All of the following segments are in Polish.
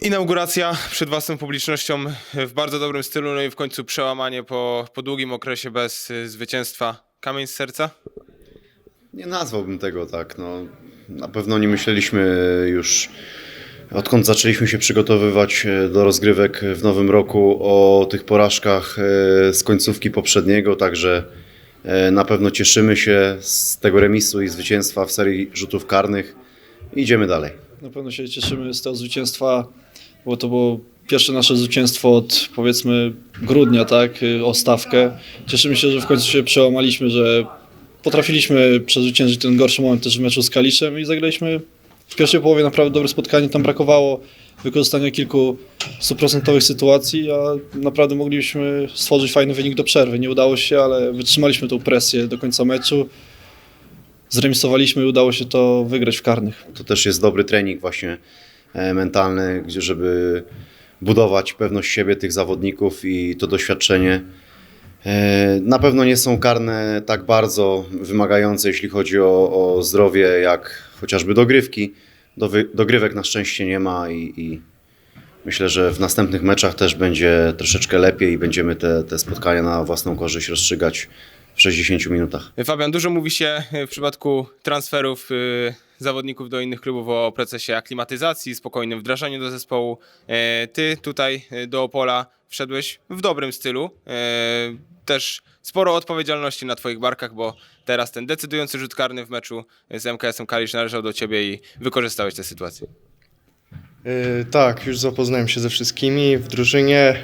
Inauguracja przed własną publicznością w bardzo dobrym stylu, no i w końcu przełamanie po, po długim okresie bez y, zwycięstwa. Kamień z serca? Nie nazwałbym tego tak. No, na pewno nie myśleliśmy już, odkąd zaczęliśmy się przygotowywać e, do rozgrywek w nowym roku, o tych porażkach z końcówki poprzedniego, także na pewno cieszymy się z tego remisu i zwycięstwa w serii rzutów karnych. Idziemy dalej. Na pewno się cieszymy z tego zwycięstwa, bo to było pierwsze nasze zwycięstwo od powiedzmy grudnia, tak, y, o stawkę. Cieszymy się, że w końcu się przełamaliśmy, że potrafiliśmy przezwyciężyć ten gorszy moment też w meczu z Kaliszem i zagraliśmy w pierwszej połowie naprawdę dobre spotkanie. Tam brakowało wykorzystania kilku stuprocentowych sytuacji, a naprawdę mogliśmy stworzyć fajny wynik do przerwy. Nie udało się, ale wytrzymaliśmy tą presję do końca meczu. Zremisowaliśmy i udało się to wygrać w karnych. To też jest dobry trening właśnie e, mentalny, gdzie żeby budować pewność siebie tych zawodników i to doświadczenie. E, Na pewno nie są karne tak bardzo wymagające, jeśli chodzi o, o zdrowie, jak chociażby dogrywki. Dowy, dogrywek na szczęście nie ma i, i myślę, że w następnych meczach też będzie troszeczkę lepiej i będziemy te, te spotkania na własną korzyść rozstrzygać w 60 minutach. Fabian, dużo mówi się y, w przypadku transferów y, zawodników do innych klubów o procesie aklimatyzacji, spokojnym wdrażaniu do zespołu. E, Ty tutaj do Opola wszedłeś w dobrym stylu. E, Też sporo odpowiedzialności na Twoich barkach, bo teraz ten decydujący rzut karny w meczu z MKS-em Kalisz należał do Ciebie i wykorzystałeś tę sytuację. Yy, Tak, już zapoznałem się ze wszystkimi w drużynie.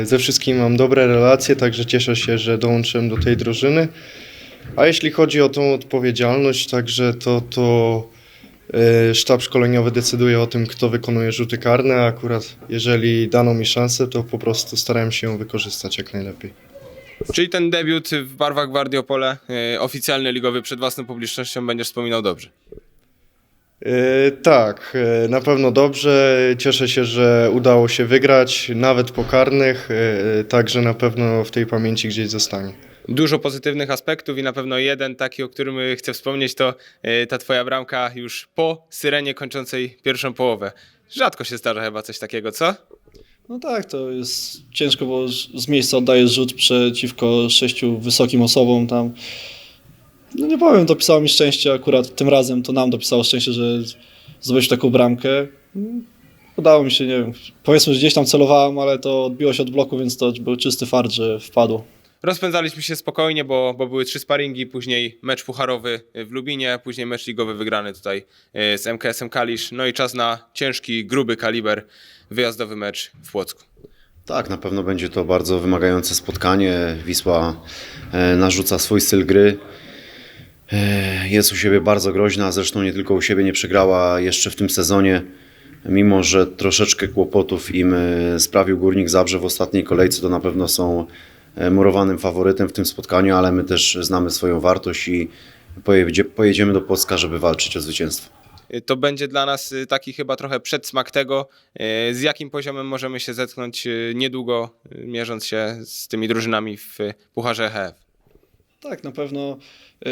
yy, Ze wszystkimi mam dobre relacje, także cieszę się, że dołączyłem do tej drużyny. A jeśli chodzi o tą odpowiedzialność, także to, to yy, sztab szkoleniowy decyduje o tym, kto wykonuje rzuty karne. a Akurat jeżeli dano mi szansę, to po prostu starałem się ją wykorzystać jak najlepiej. Czyli ten debiut w barwach Gwardii Opole, y, oficjalny ligowy przed własną publicznością będziesz wspominał dobrze. Yy, Tak, yy, na pewno dobrze. Cieszę się, że udało się wygrać, nawet po karnych, yy, także na pewno w tej pamięci gdzieś zostanie. dużo pozytywnych aspektów i na pewno jeden taki, o którym chcę wspomnieć, to ta twoja bramka już po syrenie kończącej pierwszą połowę. Rzadko się zdarza chyba coś takiego, co? No tak, to jest ciężko, bo z- z miejsca oddajesz rzut przeciwko sześciu wysokim osobom tam. No nie powiem, dopisało mi szczęście akurat tym razem, to nam dopisało szczęście, że zdobyliśmy taką bramkę. Udało mi się, nie wiem, powiedzmy, że gdzieś tam celowałem, ale to odbiło się od bloku, więc to był czysty fart, że wpadło. Rozpędzaliśmy się spokojnie, bo, bo były trzy sparingi, później mecz pucharowy w Lubinie, później mecz ligowy wygrany tutaj y, z MKS-em Kalisz, no i czas na ciężki, gruby kaliber, wyjazdowy mecz w Płocku. Tak, na pewno będzie to bardzo wymagające spotkanie. Wisła e, narzuca swój styl gry. E, Jest u siebie bardzo groźna, zresztą nie tylko u siebie nie przegrała jeszcze w tym sezonie. Mimo, że troszeczkę kłopotów im e, sprawił Górnik Zabrze w ostatniej kolejce, to na pewno są e, murowanym faworytem w tym spotkaniu, ale my też znamy swoją wartość i pojedzie, pojedziemy do Płocka, żeby walczyć o zwycięstwo. To będzie dla nas taki chyba trochę przedsmak tego, z jakim poziomem możemy się zetknąć niedługo, mierząc się z tymi drużynami w Pucharze EHF. Tak, na pewno y,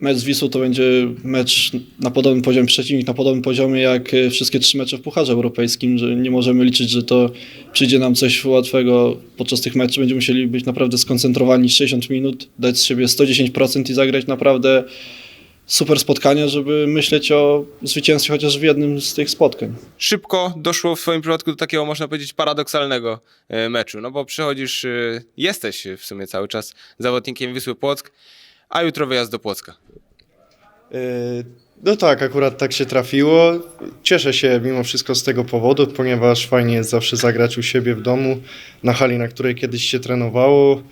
mecz z Wisłą to będzie mecz na podobnym poziomie, przeciwnik na podobnym poziomie jak y, wszystkie trzy mecze w Pucharze Europejskim, że nie możemy liczyć, że to przyjdzie nam coś łatwego podczas tych meczów. Będziemy musieli być naprawdę skoncentrowani 60 minut, dać z siebie 110% i zagrać naprawdę super spotkania, żeby myśleć o zwycięstwie chociaż w jednym z tych spotkań. Szybko doszło w swoim przypadku do takiego, można powiedzieć, paradoksalnego y, meczu, no bo przychodzisz, y, jesteś w sumie cały czas zawodnikiem Wisły Płock, a jutro wyjazd do Płocka. Yy, No tak, akurat tak się trafiło. Cieszę się mimo wszystko z tego powodu, ponieważ fajnie jest zawsze zagrać u siebie w domu, na hali, na której kiedyś się trenowało.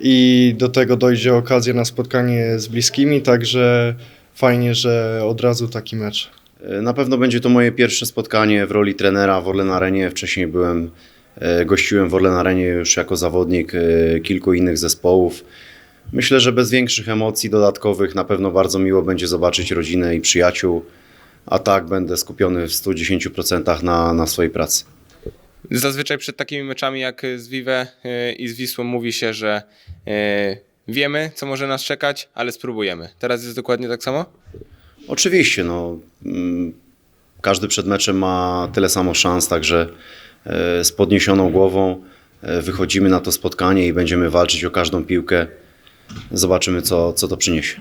I do tego dojdzie okazja na spotkanie z bliskimi, także fajnie, że od razu taki mecz. Na pewno będzie to moje pierwsze spotkanie w roli trenera w Orlen Arenie. Wcześniej byłem, e, gościłem w Orlen Arenie już jako zawodnik e, kilku innych zespołów. Myślę, że bez większych emocji dodatkowych na pewno bardzo miło będzie zobaczyć rodzinę i przyjaciół, a tak będę skupiony w 110% na, na swojej pracy. Zazwyczaj przed takimi meczami jak z Vive y, i z Wisłą mówi się, że y, wiemy, co może nas czekać, ale spróbujemy. Teraz jest dokładnie tak samo? Oczywiście, no, mm, każdy przed meczem ma tyle samo szans, także e, z podniesioną głową wychodzimy na to spotkanie i będziemy walczyć o każdą piłkę. Zobaczymy, co, co to przyniesie.